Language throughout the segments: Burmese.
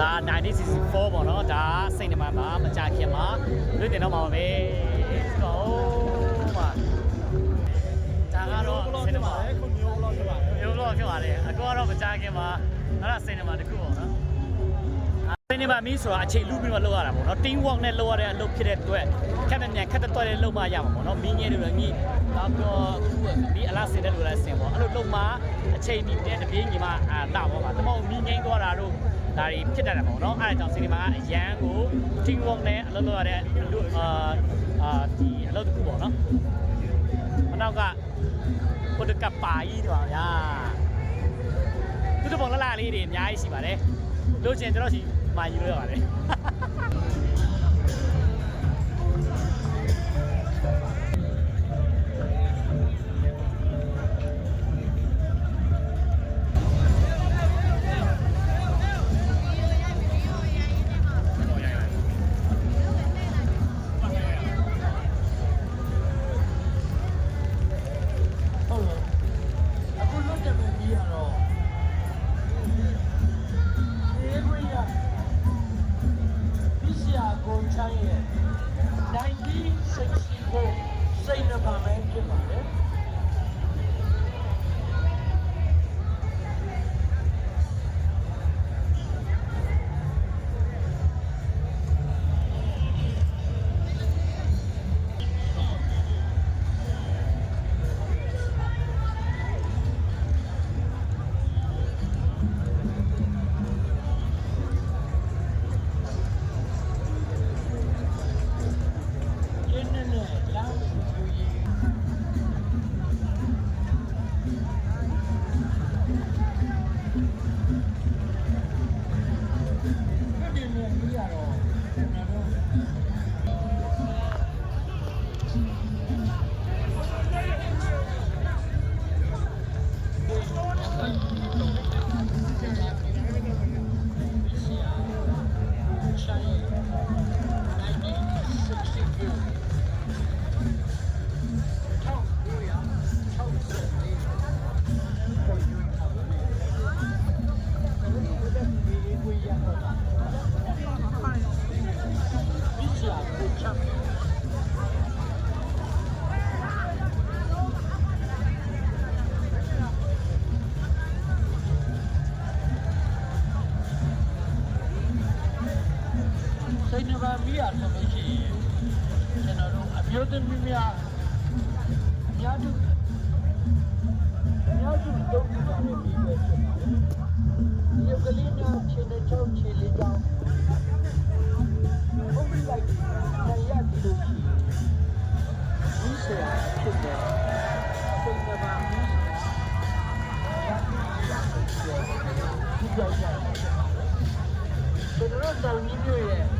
ဒါ1964ပေါ့နော်ဒါစိတ်နမမှာမကြခင်မှာလွတ်တင်တော့မှာပဲဟောမှာဒါကတော့စိတ်နမခုမျိုးလောက်ဖြစ်ပါတယ်မျိုးလို့ဖြစ်ပါတယ်အကောကတော့မကြခင်မှာအဲ့ဒါစိတ်နမတစ်ခုပေါ့နော်စိတ်နမမီးဆိုတာအချိန်လူပြီးမှလုပ်ရတာပေါ့နော် team work နဲ့လုပ်ရတဲ့အလုပ်ဖြစ်တဲ့အတွက်ခက်မမြန်ခက်တဲ့တွက်တဲ့လုပ်မှရမှာပေါ့နော်မီးငယ်တွေလည်းမီးနောက်ပြီးတော့ဒီအလားစင်တဲ့လူလည်းစင်ပေါ့အဲ့လိုလုပ်မှအချိန်မီတဲ့တပြေးညီမအာလာပေါ့ပါတမောမီးငိမ့်သွားတာတို့ ဒါတွေဖြစ်တတ်တယ်ပေါ့နော်အဲ့ဒါကြောင့်စိတ်နမကအရန်ကို team work နဲ့အလုပ်လုပ်ရတဲ့လူအာအာဒီအလုပ်တစ်ခုပေါ့နော်မနောက်ကကိုတကပါကြီးတော့ဗျာသူတို့ပုံလလာလေးတွေအများကြီးရှိပါတယ်လို့ချင်ကျွန်တော်စီမာယူလို့ရပါတယ် စီယာကိုချိုင်းရဲ့1964စိတ်နှ စိတ်နှပါမိရဆိုလို့ရှိရင်ကျွန်တော်တို့အမျိုးသမီးများအများစုအများစုတုံးကြတယ်ပြီးပဲဖြစ်ပါတယ်ဒီကလေးများခြေနဲ့ချောင်းခြေလေးချောင်းဟုတ်ပြီလိုက်နိုင်ရပြီလို့ရှိရင်ဒီဆရာဖြစ်တယ်စိတ်နှပါမိရဒီကြောင့်ကျွန်တော်တို့တောင်ကြီးမျိုးရဲ့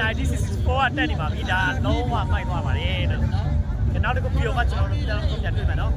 9064ကတက်နေပါပြီဒါလုံးဝမိုက်သွားပါတယ်လို့နောက်တစ်ခုပြတော့ကျွန်တော်တို့ပြန်တွေ့မယ်နော်